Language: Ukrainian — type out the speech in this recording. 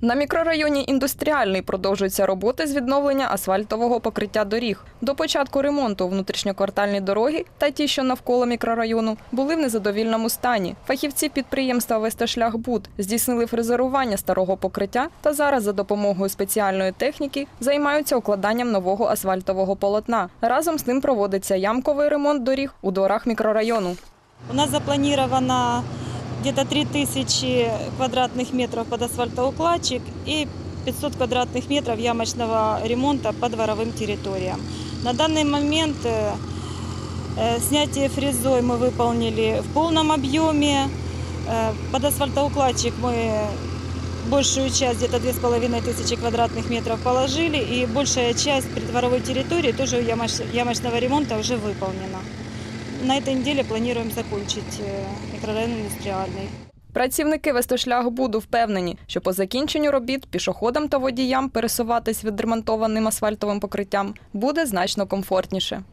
На мікрорайоні індустріальний продовжуються роботи з відновлення асфальтового покриття доріг. До початку ремонту внутрішньоквартальні дороги та ті, що навколо мікрорайону, були в незадовільному стані. Фахівці підприємства Вестошлях Буд здійснили фрезерування старого покриття та зараз за допомогою спеціальної техніки займаються укладанням нового асфальтового полотна. Разом з ним проводиться ямковий ремонт доріг у дворах мікрорайону. У нас запланировано где-то 3000 квадратных метров под асфальтоукладчик и 500 квадратных метров ямочного ремонта по дворовым территориям. На данный момент э, э, снятие фрезой мы выполнили в полном объеме. Э, Под асфальтоукладчик мы большую часть, где-то 2500 квадратных метров положили, и большая часть придворовой территории тоже ямоч- ямочного ремонта уже выполнена. На этой неделе планируем закончить э, микрорайон индустриальный. Працівники Вестошляхбуду впевнені, що по закінченню робіт пішоходам та водіям пересуватись відремонтованим асфальтовим покриттям буде значно комфортніше.